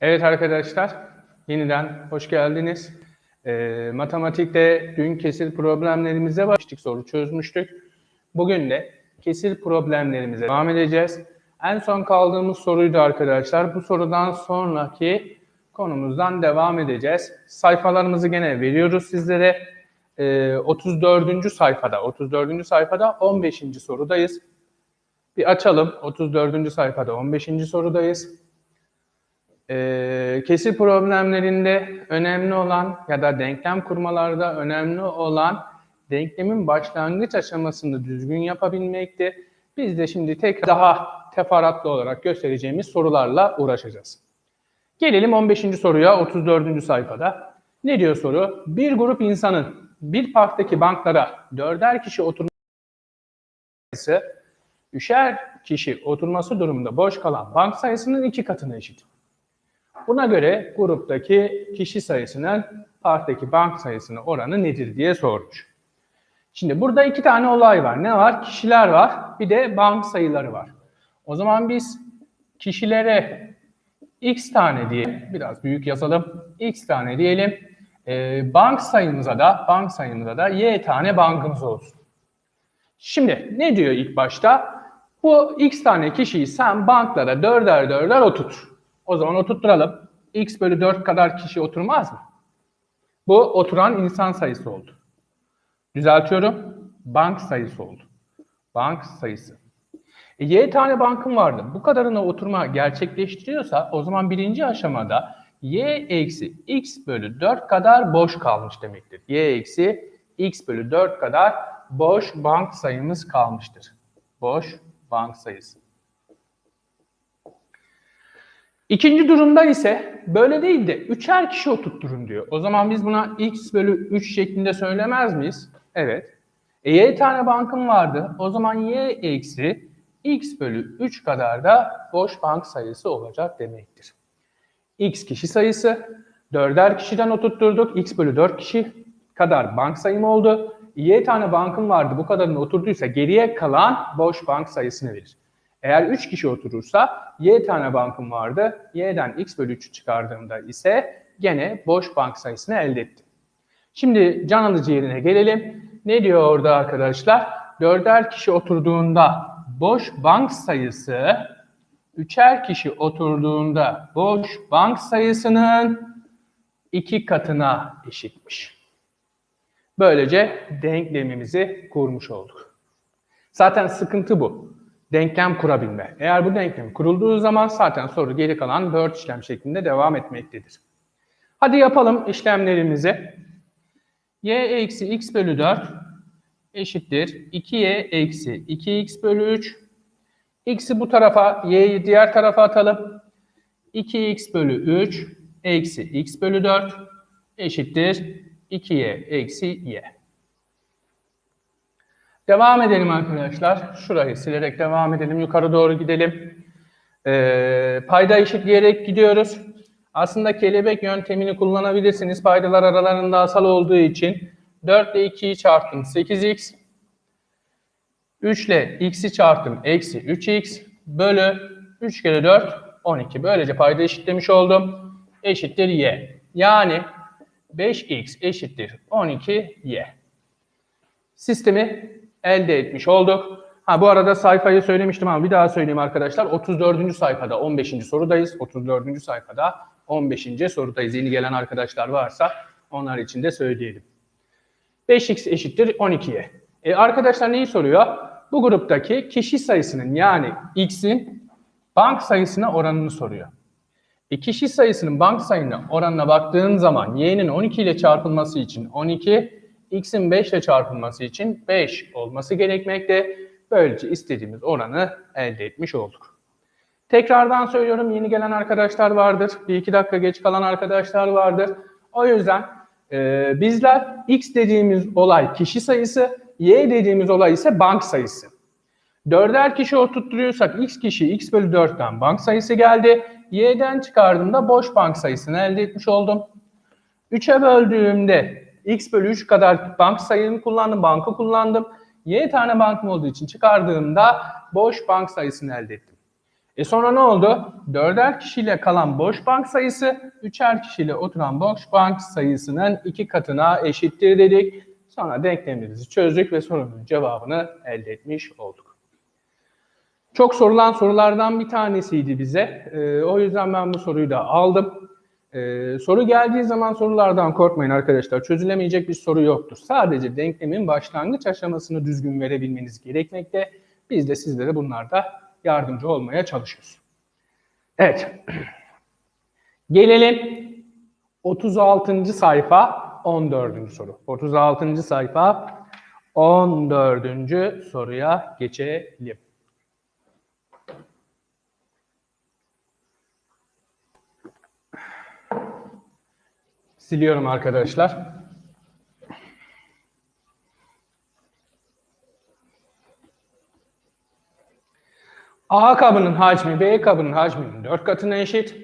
Evet arkadaşlar, yeniden hoş geldiniz. Ee, matematikte dün kesir problemlerimize başladık, soru çözmüştük. Bugün de kesir problemlerimize devam edeceğiz. En son kaldığımız soruydu arkadaşlar. Bu sorudan sonraki konumuzdan devam edeceğiz. Sayfalarımızı gene veriyoruz sizlere. Ee, 34. sayfada, 34. sayfada 15. sorudayız. Bir açalım. 34. sayfada 15. sorudayız. Ee, kesir problemlerinde önemli olan ya da denklem kurmalarda önemli olan denklemin başlangıç aşamasını düzgün yapabilmekti. Biz de şimdi tekrar daha teferruatlı olarak göstereceğimiz sorularla uğraşacağız. Gelelim 15. soruya 34. sayfada. Ne diyor soru? Bir grup insanın bir parktaki banklara dörder kişi oturması üçer kişi oturması durumunda boş kalan bank sayısının iki katına eşit. Buna göre gruptaki kişi sayısının parktaki bank sayısına oranı nedir diye sormuş. Şimdi burada iki tane olay var. Ne var? Kişiler var, bir de bank sayıları var. O zaman biz kişilere x tane diye biraz büyük yazalım. x tane diyelim. Ee, bank sayımıza da bank sayımıza da y tane bankımız olsun. Şimdi ne diyor ilk başta? Bu x tane kişiyi sen banklara dörder dörder oturt. O zaman oturtturalım. x bölü 4 kadar kişi oturmaz mı? Bu oturan insan sayısı oldu. Düzeltiyorum. Bank sayısı oldu. Bank sayısı. E, y tane bankım vardı. Bu kadarına oturma gerçekleştiriyorsa o zaman birinci aşamada y eksi x bölü 4 kadar boş kalmış demektir. y eksi x bölü 4 kadar boş bank sayımız kalmıştır. Boş bank sayısı. İkinci durumda ise böyle değil de üçer kişi oturtturun diyor. O zaman biz buna x bölü 3 şeklinde söylemez miyiz? Evet. E, y tane bankım vardı. O zaman y eksi x bölü 3 kadar da boş bank sayısı olacak demektir. x kişi sayısı. Dörder kişiden oturtturduk. x bölü 4 kişi kadar bank sayım oldu. y tane bankım vardı. Bu kadarını oturduysa geriye kalan boş bank sayısını verir. Eğer 3 kişi oturursa y tane bankım vardı. y'den x bölü 3'ü çıkardığımda ise gene boş bank sayısını elde ettim. Şimdi can alıcı yerine gelelim. Ne diyor orada arkadaşlar? Dörder kişi oturduğunda boş bank sayısı üçer kişi oturduğunda boş bank sayısının iki katına eşitmiş. Böylece denklemimizi kurmuş olduk. Zaten sıkıntı bu denklem kurabilme. Eğer bu denklem kurulduğu zaman zaten soru geri kalan word işlem şeklinde devam etmektedir. Hadi yapalım işlemlerimizi. y eksi x bölü 4 eşittir 2y eksi 2x bölü 3. x'i bu tarafa, y'yi diğer tarafa atalım. 2x bölü 3 eksi x bölü 4 eşittir 2y eksi y. Devam edelim arkadaşlar. Şurayı silerek devam edelim. Yukarı doğru gidelim. Ee, payda eşitleyerek gidiyoruz. Aslında kelebek yöntemini kullanabilirsiniz. Paydalar aralarında asal olduğu için 4 ile 2'yi çarptım 8x. 3 ile x'i çarptım eksi 3x bölü 3 kere 4 12. Böylece payda eşitlemiş oldum. Eşittir y. Yani 5x eşittir 12y. Sistemi elde etmiş olduk. Ha bu arada sayfayı söylemiştim ama bir daha söyleyeyim arkadaşlar. 34. sayfada 15. sorudayız. 34. sayfada 15. sorudayız. Yeni gelen arkadaşlar varsa onlar için de söyleyelim. 5x eşittir 12'ye. E arkadaşlar neyi soruyor? Bu gruptaki kişi sayısının yani x'in bank sayısına oranını soruyor. E kişi sayısının bank sayına oranına baktığın zaman y'nin 12 ile çarpılması için 12, x'in 5 ile çarpılması için 5 olması gerekmekte. Böylece istediğimiz oranı elde etmiş olduk. Tekrardan söylüyorum yeni gelen arkadaşlar vardır. Bir iki dakika geç kalan arkadaşlar vardır. O yüzden e, bizler x dediğimiz olay kişi sayısı, y dediğimiz olay ise bank sayısı. Dörder kişi oturtturuyorsak x kişi x bölü 4'ten bank sayısı geldi. y'den çıkardığımda boş bank sayısını elde etmiş oldum. 3'e böldüğümde x bölü 3 kadar bank sayımı kullandım, bankı kullandım. Y tane bankım olduğu için çıkardığımda boş bank sayısını elde ettim. E sonra ne oldu? Dörder kişiyle kalan boş bank sayısı, üçer kişiyle oturan boş bank sayısının iki katına eşittir dedik. Sonra denklemimizi çözdük ve sorunun cevabını elde etmiş olduk. Çok sorulan sorulardan bir tanesiydi bize. Ee, o yüzden ben bu soruyu da aldım. Ee, soru geldiği zaman sorulardan korkmayın arkadaşlar. Çözülemeyecek bir soru yoktur. Sadece denklemin başlangıç aşamasını düzgün verebilmeniz gerekmekte. Biz de sizlere bunlarda yardımcı olmaya çalışıyoruz. Evet. Gelelim 36. sayfa 14. soru. 36. sayfa 14. soruya geçelim. Siliyorum arkadaşlar. A kabının hacmi B kabının hacminin 4 katına eşit.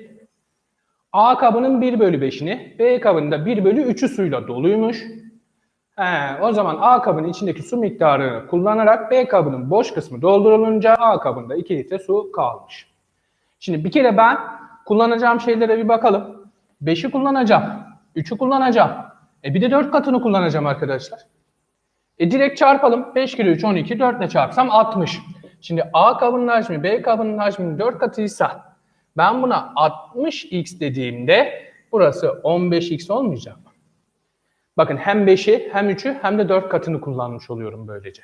A kabının 1 bölü 5'ini, B kabının da 1 bölü 3'ü suyla doluymuş. He, o zaman A kabının içindeki su miktarını kullanarak B kabının boş kısmı doldurulunca A kabında 2 litre su kalmış. Şimdi bir kere ben kullanacağım şeylere bir bakalım. 5'i kullanacağım, 3'ü kullanacağım. E bir de 4 katını kullanacağım arkadaşlar. E direkt çarpalım. 5 kere 3 12, 4 ile çarpsam 60. Şimdi A kabının hacmi B kabının hacminin 4 katıysa ben buna 60x dediğimde burası 15x olmayacak? Bakın hem 5'i hem 3'ü hem de 4 katını kullanmış oluyorum böylece.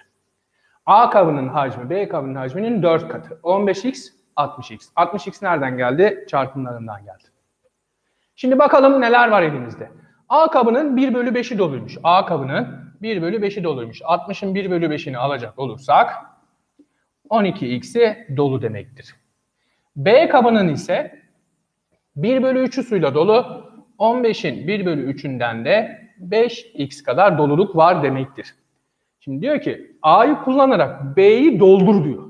A kabının hacmi B kabının hacminin 4 katı. 15x 60x. 60x nereden geldi? Çarpımlarından geldi. Şimdi bakalım neler var elimizde. A kabının 1 bölü 5'i doluymuş. A kabının 1 bölü 5'i doluymuş. 60'ın 1 bölü 5'ini alacak olursak 12x'i dolu demektir. B kabının ise 1 bölü 3'ü suyla dolu. 15'in 1 bölü 3'ünden de 5x kadar doluluk var demektir. Şimdi diyor ki A'yı kullanarak B'yi doldur diyor.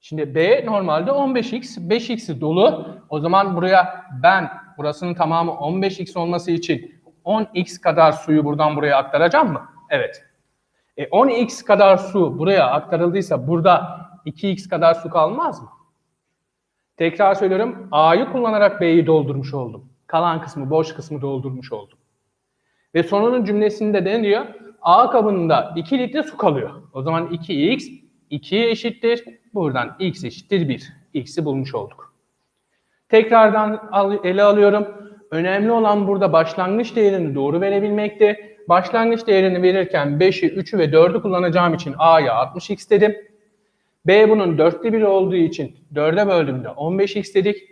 Şimdi B normalde 15x, 5x'i dolu. O zaman buraya ben burasının tamamı 15x olması için 10x kadar suyu buradan buraya aktaracağım mı? Evet. E 10x kadar su buraya aktarıldıysa burada 2x kadar su kalmaz mı? Tekrar söylüyorum. A'yı kullanarak B'yi doldurmuş oldum. Kalan kısmı, boş kısmı doldurmuş oldum. Ve sonunun cümlesinde de diyor? A kabında 2 litre su kalıyor. O zaman 2x 2'ye eşittir. Buradan x eşittir 1. X'i bulmuş olduk. Tekrardan al- ele alıyorum. Önemli olan burada başlangıç değerini doğru verebilmekti. Başlangıç değerini verirken 5'i, 3'ü ve 4'ü kullanacağım için A'ya 60x dedim. B bunun dörtte biri olduğu için 4'e böldüğümde 15x dedik.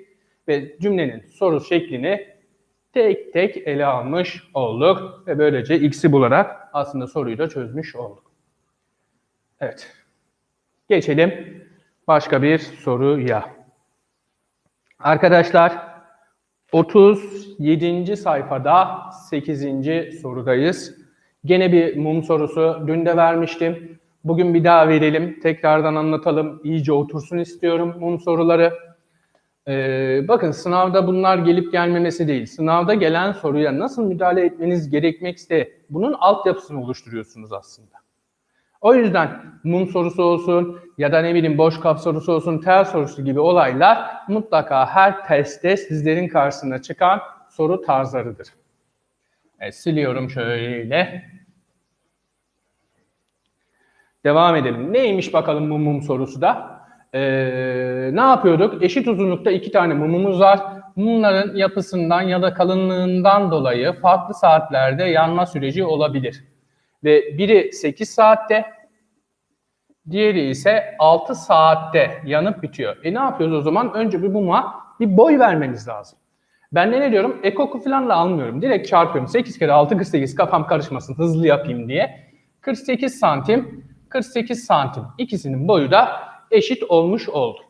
Ve cümlenin soru şeklini tek tek ele almış olduk. Ve böylece x'i bularak aslında soruyu da çözmüş olduk. Evet. Geçelim başka bir soruya. Arkadaşlar 37. sayfada 8. sorudayız. Gene bir mum sorusu dün de vermiştim. Bugün bir daha verelim. Tekrardan anlatalım. İyice otursun istiyorum mum soruları. Ee, bakın sınavda bunlar gelip gelmemesi değil. Sınavda gelen soruya nasıl müdahale etmeniz gerekmekse bunun altyapısını oluşturuyorsunuz aslında. O yüzden mum sorusu olsun ya da ne bileyim boş kap sorusu olsun, tel sorusu gibi olaylar mutlaka her testte sizlerin karşısına çıkan soru tarzlarıdır. Evet, siliyorum şöyle. Devam edelim. Neymiş bakalım bu mum sorusu da? Ee, ne yapıyorduk? Eşit uzunlukta iki tane mumumuz var. Mumların yapısından ya da kalınlığından dolayı farklı saatlerde yanma süreci olabilir. Ve biri 8 saatte, diğeri ise 6 saatte yanıp bitiyor. E ne yapıyoruz o zaman? Önce bir muma bir boy vermeniz lazım. Ben de ne diyorum? Ekoku falanla almıyorum. Direkt çarpıyorum. 8 kere 6 48 kafam karışmasın hızlı yapayım diye. 48 santim, 48 santim. İkisinin boyu da eşit olmuş oldu.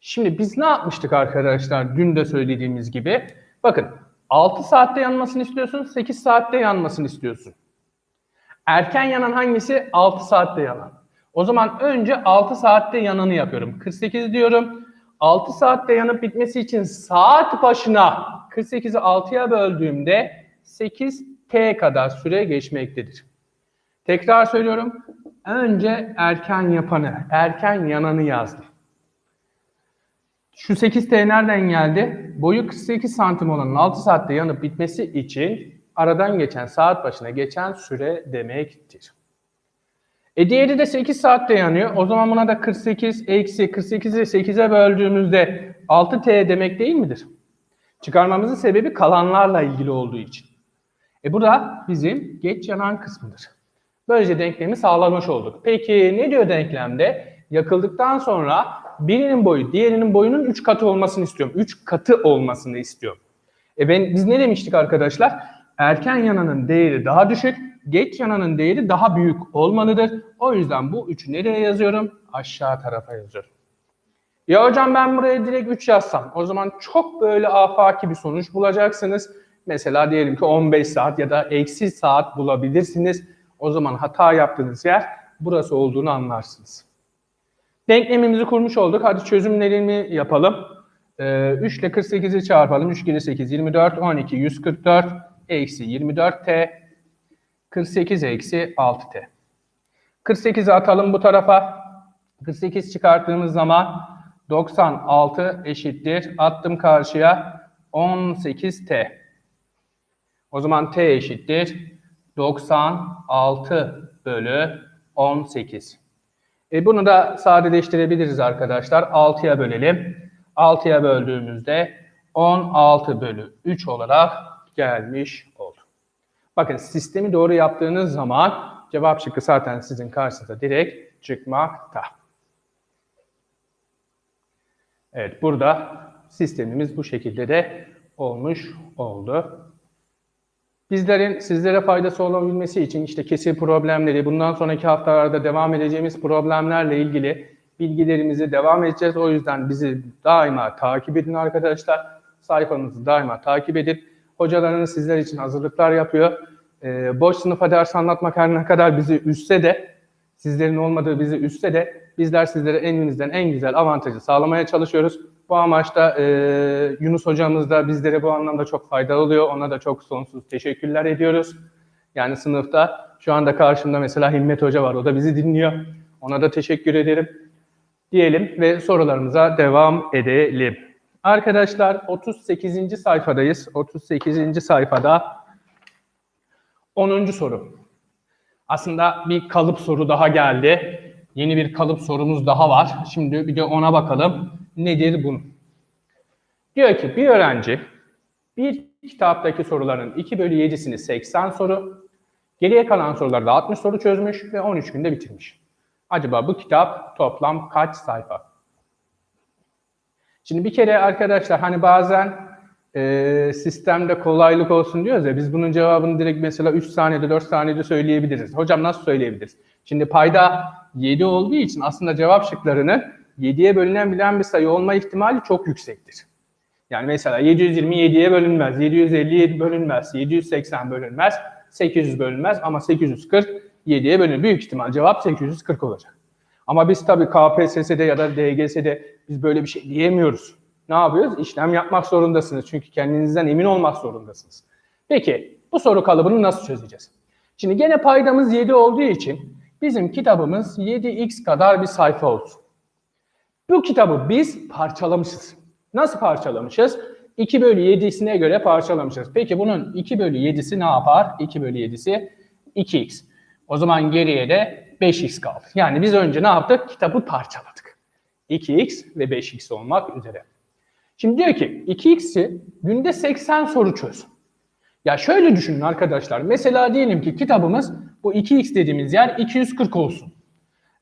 Şimdi biz ne yapmıştık arkadaşlar dün de söylediğimiz gibi? Bakın 6 saatte yanmasını istiyorsun, 8 saatte yanmasını istiyorsun. Erken yanan hangisi? 6 saatte yanan. O zaman önce 6 saatte yananı yapıyorum. 48 diyorum. 6 saatte yanıp bitmesi için saat başına 48'i 6'ya böldüğümde 8T kadar süre geçmektedir. Tekrar söylüyorum. Önce erken yapanı, erken yananı yazdım. Şu 8T nereden geldi? Boyu 48 santim olanın 6 saatte yanıp bitmesi için aradan geçen saat başına geçen süre demektir. E diğeri de 8 saatte yanıyor. O zaman buna da 48 eksi 48'i 8'e böldüğümüzde 6T demek değil midir? Çıkarmamızın sebebi kalanlarla ilgili olduğu için. E bu da bizim geç yanan kısmıdır. Böylece denklemi sağlamış olduk. Peki ne diyor denklemde? Yakıldıktan sonra birinin boyu diğerinin boyunun 3 katı olmasını istiyorum. 3 katı olmasını istiyorum. E ben biz ne demiştik arkadaşlar? Erken yananın değeri daha düşük, geç yananın değeri daha büyük olmalıdır. O yüzden bu 3'ü nereye yazıyorum? Aşağı tarafa yazıyorum. Ya hocam ben buraya direkt 3 yazsam o zaman çok böyle afaki bir sonuç bulacaksınız. Mesela diyelim ki 15 saat ya da eksi saat bulabilirsiniz. O zaman hata yaptığınız yer burası olduğunu anlarsınız. Denklemimizi kurmuş olduk. Hadi çözümlerini yapalım. Ee, 3 ile 48'i çarpalım. 3 kere 8 24, 12 144 eksi 24t 48 eksi 6t. 48'i atalım bu tarafa. 48 çıkarttığımız zaman 96 eşittir. Attım karşıya 18t. O zaman t eşittir 96 bölü 18. E bunu da sadeleştirebiliriz arkadaşlar. 6'ya bölelim. 6'ya böldüğümüzde 16 bölü 3 olarak gelmiş oldu. Bakın sistemi doğru yaptığınız zaman cevap şıkkı zaten sizin karşınıza direkt çıkmakta. Evet burada sistemimiz bu şekilde de olmuş oldu. Bizlerin sizlere faydası olabilmesi için işte kesir problemleri, bundan sonraki haftalarda devam edeceğimiz problemlerle ilgili bilgilerimizi devam edeceğiz. O yüzden bizi daima takip edin arkadaşlar. Sayfamızı daima takip edin. Hocalarınız sizler için hazırlıklar yapıyor. Ee, boş sınıfa ders anlatmak her ne kadar bizi üstse de, sizlerin olmadığı bizi üstse de bizler sizlere elimizden en güzel avantajı sağlamaya çalışıyoruz. Bu amaçta e, Yunus hocamız da bizlere bu anlamda çok faydalı oluyor. Ona da çok sonsuz teşekkürler ediyoruz. Yani sınıfta şu anda karşımda mesela Himmet Hoca var. O da bizi dinliyor. Ona da teşekkür ederim. Diyelim ve sorularımıza devam edelim. Arkadaşlar 38. sayfadayız. 38. sayfada 10. soru. Aslında bir kalıp soru daha geldi. Yeni bir kalıp sorumuz daha var. Şimdi bir de ona bakalım. Nedir bu? Diyor ki bir öğrenci bir kitaptaki soruların 2 bölü 7'sini 80 soru, geriye kalan sorularda 60 soru çözmüş ve 13 günde bitirmiş. Acaba bu kitap toplam kaç sayfa? Şimdi bir kere arkadaşlar hani bazen e, sistemde kolaylık olsun diyoruz ya biz bunun cevabını direkt mesela 3 saniyede 4 saniyede söyleyebiliriz. Hocam nasıl söyleyebiliriz? Şimdi payda 7 olduğu için aslında cevap şıklarının 7'ye bölünebilen bir sayı olma ihtimali çok yüksektir. Yani mesela 727'ye bölünmez, 757 bölünmez, 780 bölünmez, 800 bölünmez ama 840 7'ye bölünür. Büyük ihtimal cevap 840 olacak. Ama biz tabii KPSS'de ya da DGS'de biz böyle bir şey diyemiyoruz. Ne yapıyoruz? İşlem yapmak zorundasınız. Çünkü kendinizden emin olmak zorundasınız. Peki bu soru kalıbını nasıl çözeceğiz? Şimdi gene paydamız 7 olduğu için bizim kitabımız 7x kadar bir sayfa olsun. Bu kitabı biz parçalamışız. Nasıl parçalamışız? 2 bölü 7'sine göre parçalamışız. Peki bunun 2 bölü 7'si ne yapar? 2 bölü 7'si 2x. O zaman geriye de 5x kaldı. Yani biz önce ne yaptık? Kitabı parçaladık. 2x ve 5x olmak üzere. Şimdi diyor ki 2x'i günde 80 soru çöz. Ya şöyle düşünün arkadaşlar. Mesela diyelim ki kitabımız bu 2x dediğimiz yer 240 olsun.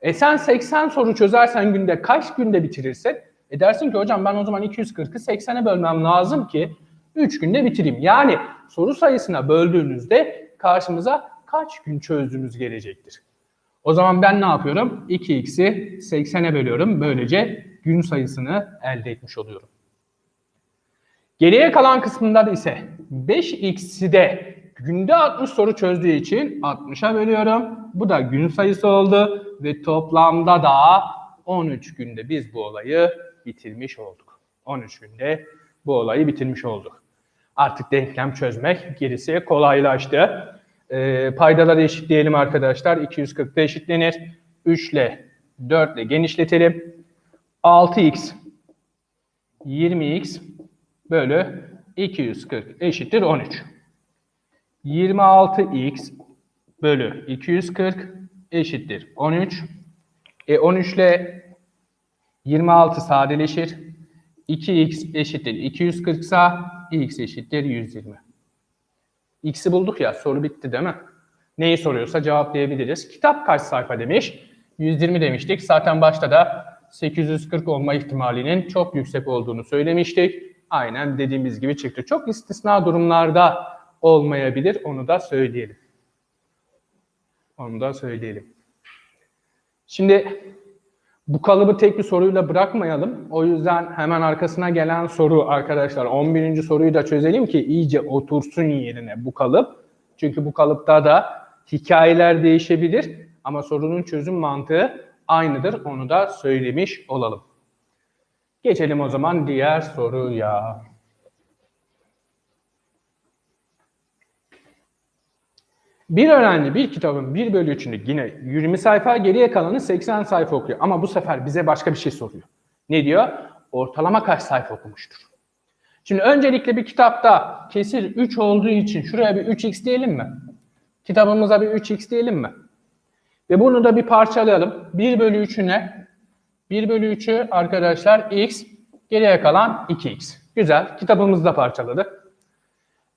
E sen 80 soru çözersen günde kaç günde bitirirsin? E dersin ki hocam ben o zaman 240'ı 80'e bölmem lazım ki 3 günde bitireyim. Yani soru sayısına böldüğünüzde karşımıza kaç gün çözdüğümüz gelecektir. O zaman ben ne yapıyorum? 2x'i 80'e bölüyorum. Böylece gün sayısını elde etmiş oluyorum. Geriye kalan kısmında ise 5x'i de günde 60 soru çözdüğü için 60'a bölüyorum. Bu da gün sayısı oldu ve toplamda da 13 günde biz bu olayı bitirmiş olduk. 13 günde bu olayı bitirmiş olduk. Artık denklem çözmek gerisi kolaylaştı. E, paydaları eşitleyelim arkadaşlar. 240'da eşitlenir. 3 ile 4 ile genişletelim. 6x 20x bölü 240 eşittir 13. 26x bölü 240 eşittir 13. E 13 ile 26 sadeleşir. 2x eşittir 240 ise x eşittir 120. X'i bulduk ya soru bitti değil mi? Neyi soruyorsa cevaplayabiliriz. Kitap kaç sayfa demiş? 120 demiştik. Zaten başta da 840 olma ihtimalinin çok yüksek olduğunu söylemiştik. Aynen dediğimiz gibi çıktı. Çok istisna durumlarda olmayabilir. Onu da söyleyelim. Onu da söyleyelim. Şimdi bu kalıbı tek bir soruyla bırakmayalım. O yüzden hemen arkasına gelen soru arkadaşlar 11. soruyu da çözelim ki iyice otursun yerine bu kalıp. Çünkü bu kalıpta da hikayeler değişebilir ama sorunun çözüm mantığı aynıdır. Onu da söylemiş olalım. Geçelim o zaman diğer soruya. Bir öğrenci bir kitabın 1 bölü 3'ünü yine 20 sayfa geriye kalanı 80 sayfa okuyor. Ama bu sefer bize başka bir şey soruyor. Ne diyor? Ortalama kaç sayfa okumuştur? Şimdi öncelikle bir kitapta kesir 3 olduğu için şuraya bir 3x diyelim mi? Kitabımıza bir 3x diyelim mi? Ve bunu da bir parçalayalım. 1 bölü 3'üne 1 bölü 3'ü arkadaşlar x geriye kalan 2x. Güzel. Kitabımızda parçaladık.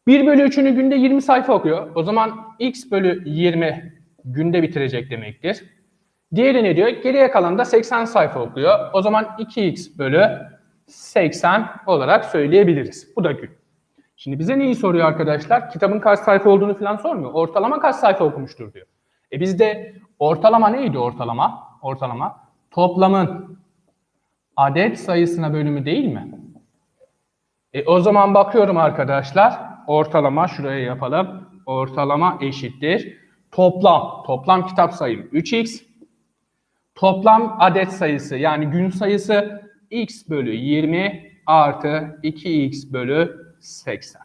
1 bölü 3'ünü günde 20 sayfa okuyor. O zaman x bölü 20 günde bitirecek demektir. Diğeri ne diyor? Geriye kalan da 80 sayfa okuyor. O zaman 2x bölü 80 olarak söyleyebiliriz. Bu da gün. Şimdi bize neyi soruyor arkadaşlar? Kitabın kaç sayfa olduğunu falan sormuyor. Ortalama kaç sayfa okumuştur diyor. E bizde ortalama neydi ortalama? Ortalama toplamın adet sayısına bölümü değil mi? E o zaman bakıyorum arkadaşlar. Ortalama şuraya yapalım. Ortalama eşittir. Toplam. Toplam kitap sayım 3x. Toplam adet sayısı yani gün sayısı x bölü 20 artı 2x bölü 80.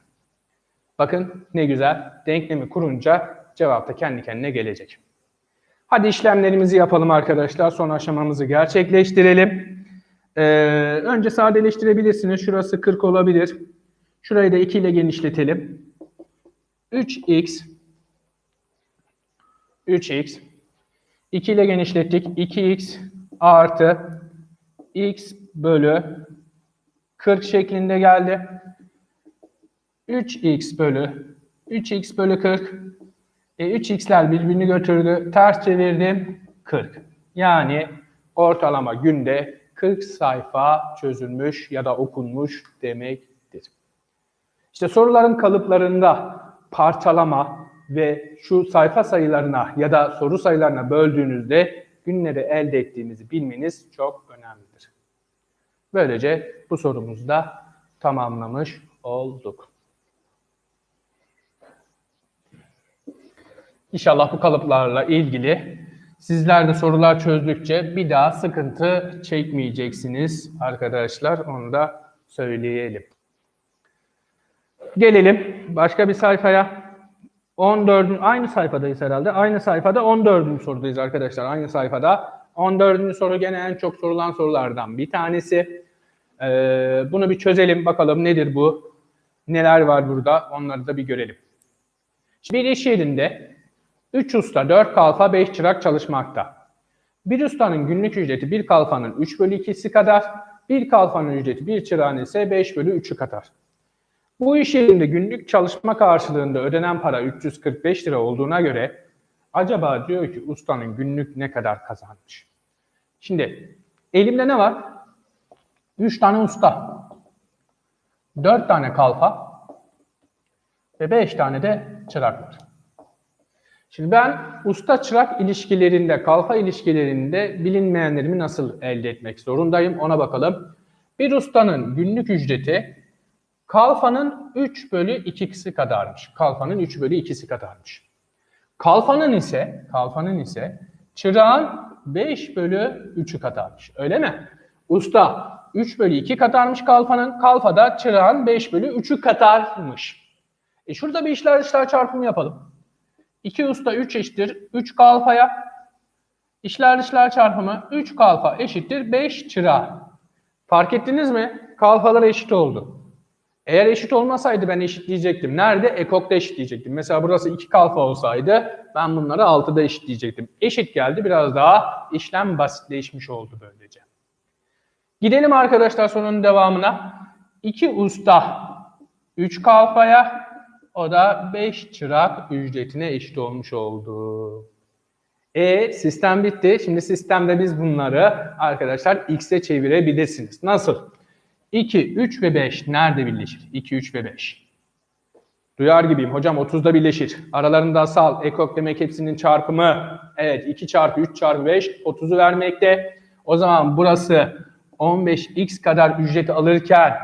Bakın ne güzel. Denklemi kurunca cevap da kendi kendine gelecek. Hadi işlemlerimizi yapalım arkadaşlar. Son aşamamızı gerçekleştirelim. Ee, önce sadeleştirebilirsiniz. Şurası 40 olabilir. Şurayı da 2 ile genişletelim. 3x 3x 2 ile genişlettik. 2x artı x bölü 40 şeklinde geldi. 3x bölü 3x bölü 40 e, 3x'ler birbirini götürdü. Ters çevirdim 40. Yani ortalama günde 40 sayfa çözülmüş ya da okunmuş demektir. İşte soruların kalıplarında parçalama ve şu sayfa sayılarına ya da soru sayılarına böldüğünüzde günleri elde ettiğinizi bilmeniz çok önemlidir. Böylece bu sorumuzu da tamamlamış olduk. İnşallah bu kalıplarla ilgili sizler de sorular çözdükçe bir daha sıkıntı çekmeyeceksiniz arkadaşlar. Onu da söyleyelim. Gelelim başka bir sayfaya. 14. aynı sayfadayız herhalde. Aynı sayfada 14. sorudayız arkadaşlar. Aynı sayfada. 14. soru gene en çok sorulan sorulardan bir tanesi. Ee, bunu bir çözelim bakalım nedir bu? Neler var burada? Onları da bir görelim. Bir iş yerinde 3 usta, 4 kalfa, 5 çırak çalışmakta. Bir ustanın günlük ücreti bir kalfanın 3 bölü 2'si kadar, bir kalfanın ücreti bir çırağın ise 5 bölü 3'ü kadar. Bu iş yerinde günlük çalışma karşılığında ödenen para 345 lira olduğuna göre acaba diyor ki ustanın günlük ne kadar kazanmış? Şimdi elimde ne var? 3 tane usta, 4 tane kalfa ve 5 tane de çırak var. Şimdi ben usta çırak ilişkilerinde, kalfa ilişkilerinde bilinmeyenlerimi nasıl elde etmek zorundayım ona bakalım. Bir ustanın günlük ücreti kalfanın 3 bölü 2'si kadarmış. Kalfanın 3 bölü 2'si kadarmış. Kalfanın ise, kalfanın ise çırağın 5 bölü 3'ü kadarmış. Öyle mi? Usta 3 bölü 2 kadarmış kalfanın, kalfada çırağın 5 bölü 3'ü kadarmış. E şurada bir işler dışlar çarpımı yapalım. 2 usta 3 eşittir 3 kalfaya. İşler dışlar çarpımı 3 kalfa eşittir 5 çıra. Fark ettiniz mi? Kalfalar eşit oldu. Eğer eşit olmasaydı ben eşitleyecektim. Nerede? Ekok'ta eşitleyecektim. Mesela burası 2 kalfa olsaydı ben bunları 6'da eşitleyecektim. Eşit geldi. Biraz daha işlem basitleşmiş oldu böylece. Gidelim arkadaşlar sorunun devamına. 2 usta 3 kalfaya o da 5 çırak ücretine eşit olmuş oldu. E sistem bitti. Şimdi sistemde biz bunları arkadaşlar x'e çevirebilirsiniz. Nasıl? 2, 3 ve 5 nerede birleşir? 2, 3 ve 5. Duyar gibiyim. Hocam 30'da birleşir. Aralarında asal, ekok demek hepsinin çarpımı. Evet 2 çarpı 3 çarpı 5 30'u vermekte. O zaman burası 15x kadar ücret alırken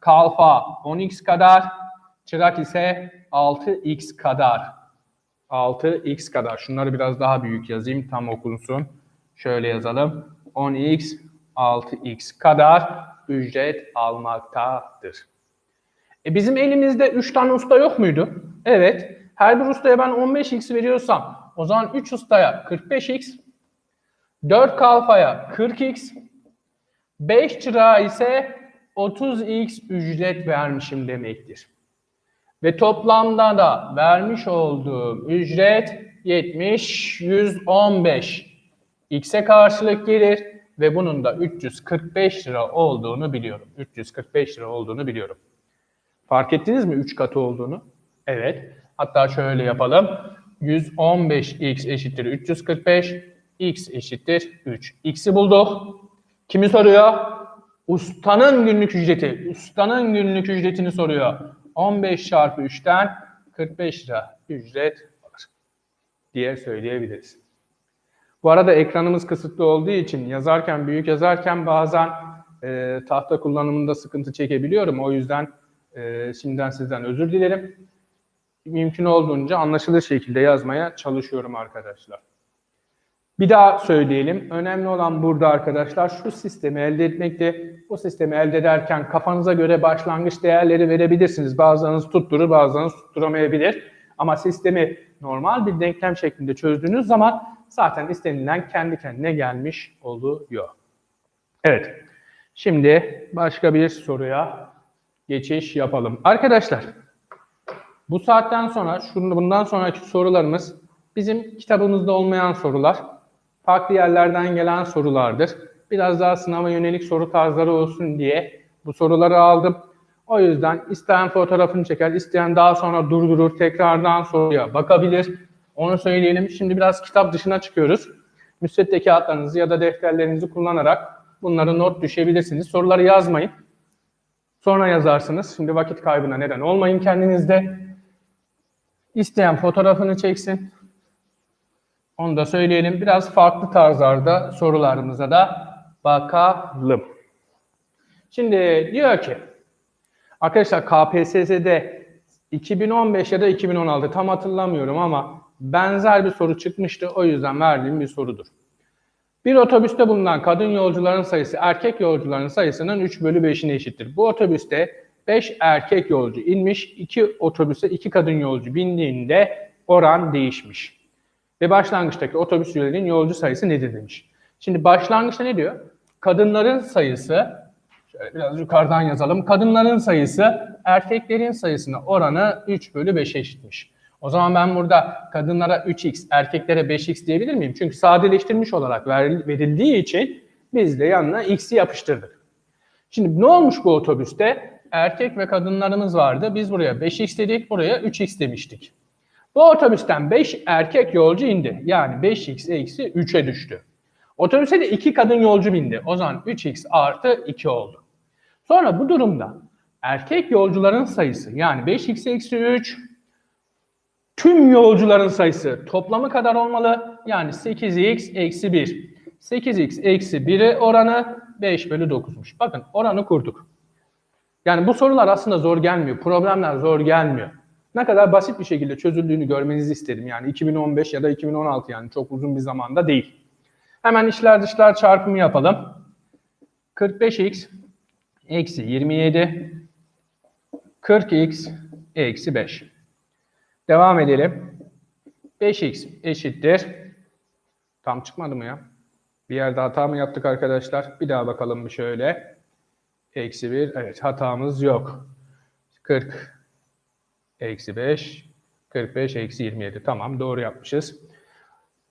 kalfa 10x kadar, çırak ise 6x kadar. 6x kadar. Şunları biraz daha büyük yazayım tam okunsun. Şöyle yazalım. 10x 6x kadar ücret almaktadır. E bizim elimizde 3 tane usta yok muydu? Evet. Her bir ustaya ben 15x veriyorsam o zaman 3 ustaya 45x, 4 kalfaya 40x, 5 çırağa ise 30x ücret vermişim demektir. Ve toplamda da vermiş olduğum ücret 70, 115 x'e karşılık gelir ve bunun da 345 lira olduğunu biliyorum. 345 lira olduğunu biliyorum. Fark ettiniz mi 3 katı olduğunu? Evet. Hatta şöyle yapalım. 115x eşittir 345, x eşittir 3. X'i bulduk. Kimi soruyor? Ustanın günlük ücreti. Ustanın günlük ücretini soruyor. 15 çarpı 3'ten 45 lira ücret alır diye söyleyebiliriz. Bu arada ekranımız kısıtlı olduğu için yazarken, büyük yazarken bazen e, tahta kullanımında sıkıntı çekebiliyorum. O yüzden e, şimdiden sizden özür dilerim. Mümkün olduğunca anlaşılır şekilde yazmaya çalışıyorum arkadaşlar. Bir daha söyleyelim. Önemli olan burada arkadaşlar şu sistemi elde etmekte. Bu sistemi elde ederken kafanıza göre başlangıç değerleri verebilirsiniz. Bazılarınız tutturur, bazılarınız tutturamayabilir. Ama sistemi normal bir denklem şeklinde çözdüğünüz zaman zaten istenilen kendi kendine gelmiş oluyor. Evet. Şimdi başka bir soruya geçiş yapalım. Arkadaşlar bu saatten sonra şunu bundan sonraki sorularımız bizim kitabımızda olmayan sorular. Farklı yerlerden gelen sorulardır. Biraz daha sınava yönelik soru tarzları olsun diye bu soruları aldım. O yüzden isteyen fotoğrafını çeker, isteyen daha sonra durdurur, tekrardan soruya bakabilir. Onu söyleyelim. Şimdi biraz kitap dışına çıkıyoruz. Müsvedde kağıtlarınızı ya da defterlerinizi kullanarak bunları not düşebilirsiniz. Soruları yazmayın. Sonra yazarsınız. Şimdi vakit kaybına neden olmayın kendinizde. İsteyen fotoğrafını çeksin. Onu da söyleyelim. Biraz farklı tarzlarda sorularımıza da bakalım. Şimdi diyor ki arkadaşlar KPSS'de 2015 ya da 2016 tam hatırlamıyorum ama benzer bir soru çıkmıştı. O yüzden verdiğim bir sorudur. Bir otobüste bulunan kadın yolcuların sayısı erkek yolcuların sayısının 3 bölü 5'ine eşittir. Bu otobüste 5 erkek yolcu inmiş, 2 otobüse 2 kadın yolcu bindiğinde oran değişmiş. Ve başlangıçtaki otobüs üyelerinin yolcu sayısı nedir demiş. Şimdi başlangıçta ne diyor? Kadınların sayısı, şöyle biraz yukarıdan yazalım. Kadınların sayısı erkeklerin sayısına oranı 3 bölü 5'e eşitmiş. O zaman ben burada kadınlara 3x, erkeklere 5x diyebilir miyim? Çünkü sadeleştirilmiş olarak verildiği için biz de yanına x'i yapıştırdık. Şimdi ne olmuş bu otobüste? Erkek ve kadınlarımız vardı. Biz buraya 5x dedik, buraya 3x demiştik. Bu otobüsten 5 erkek yolcu indi. Yani 5x eksi 3'e düştü. Otobüse de 2 kadın yolcu bindi. O zaman 3x artı 2 oldu. Sonra bu durumda erkek yolcuların sayısı yani 5x eksi 3 tüm yolcuların sayısı toplamı kadar olmalı. Yani 8x eksi 1. 8x eksi 1'e oranı 5 bölü 9'muş. Bakın oranı kurduk. Yani bu sorular aslında zor gelmiyor. Problemler zor gelmiyor. Ne kadar basit bir şekilde çözüldüğünü görmenizi isterim. Yani 2015 ya da 2016 yani çok uzun bir zamanda değil. Hemen içler dışlar çarpımı yapalım. 45x eksi 27 40x eksi 5. Devam edelim. 5x eşittir. Tam çıkmadı mı ya? Bir yerde hata mı yaptık arkadaşlar? Bir daha bakalım bir şöyle. Eksi 1. Evet hatamız yok. 40 eksi 5. 45 eksi 27. Tamam doğru yapmışız.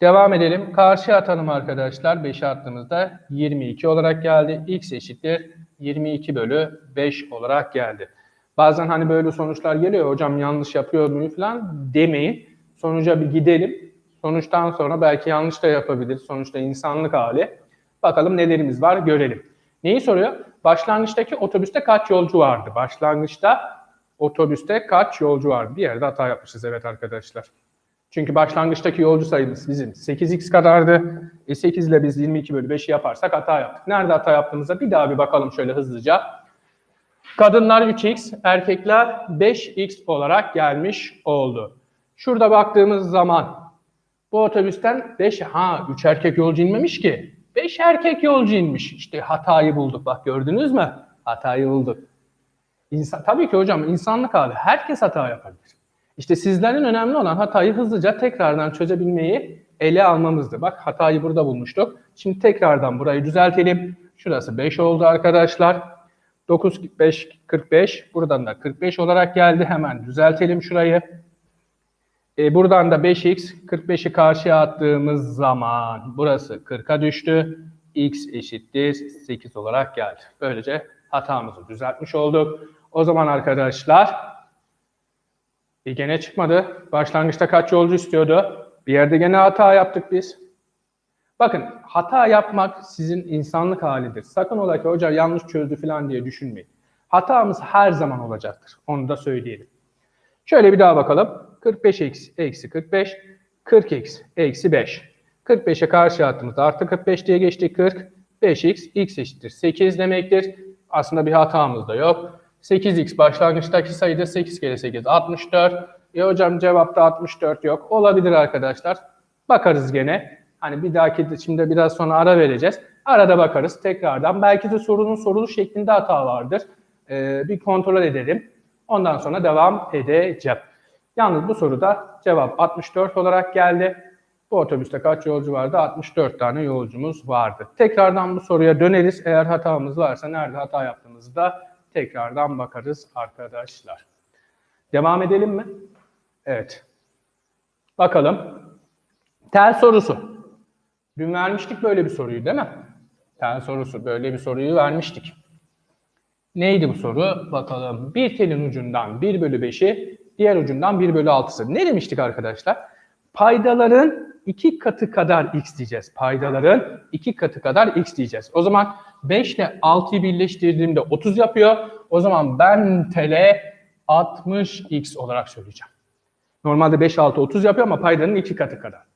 Devam edelim. Karşı atalım arkadaşlar. 5'e attığımızda 22 olarak geldi. X eşittir 22 bölü 5 olarak geldi. Bazen hani böyle sonuçlar geliyor. Hocam yanlış yapıyor muyum falan demeyin. Sonuca bir gidelim. Sonuçtan sonra belki yanlış da yapabilir. Sonuçta insanlık hali. Bakalım nelerimiz var görelim. Neyi soruyor? Başlangıçtaki otobüste kaç yolcu vardı? Başlangıçta otobüste kaç yolcu vardı? Bir yerde hata yapmışız evet arkadaşlar. Çünkü başlangıçtaki yolcu sayımız bizim 8x kadardı. E 8 ile biz 22 bölü 5'i yaparsak hata yaptık. Nerede hata yaptığımıza bir daha bir bakalım şöyle hızlıca. Kadınlar 3x, erkekler 5x olarak gelmiş oldu. Şurada baktığımız zaman bu otobüsten 5, ha 3 erkek yolcu inmemiş ki. 5 erkek yolcu inmiş. İşte hatayı bulduk bak gördünüz mü? Hatayı bulduk. İnsan, tabii ki hocam insanlık hali. Herkes hata yapabilir. İşte sizlerin önemli olan hatayı hızlıca tekrardan çözebilmeyi ele almamızdı. Bak hatayı burada bulmuştuk. Şimdi tekrardan burayı düzeltelim. Şurası 5 oldu arkadaşlar. 9, 5, 45. Buradan da 45 olarak geldi. Hemen düzeltelim şurayı. E, buradan da 5x, 45'i karşıya attığımız zaman burası 40'a düştü. x eşittir 8 olarak geldi. Böylece hatamızı düzeltmiş olduk. O zaman arkadaşlar e, gene çıkmadı. Başlangıçta kaç yolcu istiyordu? Bir yerde gene hata yaptık biz. Bakın hata yapmak sizin insanlık halidir. Sakın ola ki hoca yanlış çözdü falan diye düşünmeyin. Hatamız her zaman olacaktır. Onu da söyleyelim. Şöyle bir daha bakalım. 45 eksi, eksi 45, 40 x eksi 5. 45'e karşı attığımızda artı 45 diye geçtik 40. 5x, x eşittir 8 demektir. Aslında bir hatamız da yok. 8x başlangıçtaki sayıda 8 kere 8 64. E hocam cevapta 64 yok. Olabilir arkadaşlar. Bakarız gene. Hani bir dahaki şimdi biraz sonra ara vereceğiz. Arada bakarız tekrardan. Belki de sorunun soruluş şeklinde hata vardır. Ee, bir kontrol edelim. Ondan sonra devam edeceğim. Yalnız bu soruda cevap 64 olarak geldi. Bu otobüste kaç yolcu vardı? 64 tane yolcumuz vardı. Tekrardan bu soruya döneriz. Eğer hatamız varsa nerede hata yaptığımızda tekrardan bakarız arkadaşlar. Devam edelim mi? Evet. Bakalım. Tel sorusu. Dün vermiştik böyle bir soruyu değil mi? Tel sorusu. Böyle bir soruyu vermiştik. Neydi bu soru? Bakalım. Bir telin ucundan 1 bölü 5'i, diğer ucundan 1 bölü 6'sı. Ne demiştik arkadaşlar? Paydaların iki katı kadar x diyeceğiz. Paydaların iki katı kadar x diyeceğiz. O zaman 5 ile 6'yı birleştirdiğimde 30 yapıyor. O zaman ben tele 60x olarak söyleyeceğim. Normalde 5, 6, 30 yapıyor ama paydanın iki katı kadar.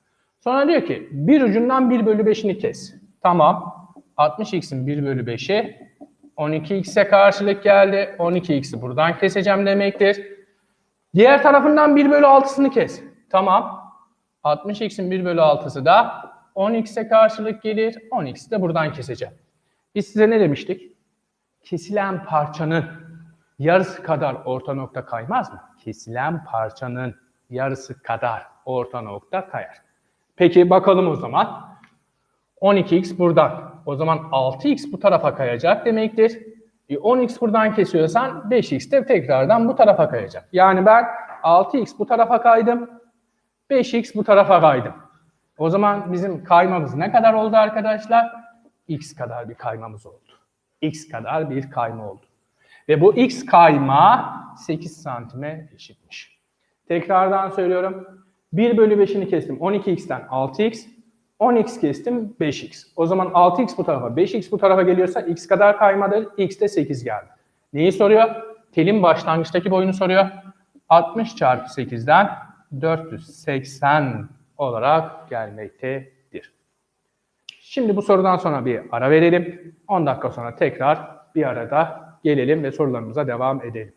Sonra diyor ki bir ucundan 1 bölü 5'ini kes. Tamam. 60x'in 1 bölü 5'i 12x'e karşılık geldi. 12x'i buradan keseceğim demektir. Diğer tarafından 1 bölü 6'sını kes. Tamam. 60x'in 1 bölü 6'sı da 10x'e karşılık gelir. 10x'i de buradan keseceğim. Biz size ne demiştik? Kesilen parçanın yarısı kadar orta nokta kaymaz mı? Kesilen parçanın yarısı kadar orta nokta kayar. Peki bakalım o zaman. 12x buradan. O zaman 6x bu tarafa kayacak demektir. E 10x buradan kesiyorsan 5x de tekrardan bu tarafa kayacak. Yani ben 6x bu tarafa kaydım. 5x bu tarafa kaydım. O zaman bizim kaymamız ne kadar oldu arkadaşlar? x kadar bir kaymamız oldu. x kadar bir kayma oldu. Ve bu x kayma 8 santime eşitmiş. Tekrardan söylüyorum. 1 bölü 5'ini kestim. 12x'ten 6x. 10x kestim 5x. O zaman 6x bu tarafa 5x bu tarafa geliyorsa x kadar kaymadır. x de 8 geldi. Neyi soruyor? Telin başlangıçtaki boyunu soruyor. 60 çarpı 8'den 480 olarak gelmektedir. Şimdi bu sorudan sonra bir ara verelim. 10 dakika sonra tekrar bir arada gelelim ve sorularımıza devam edelim.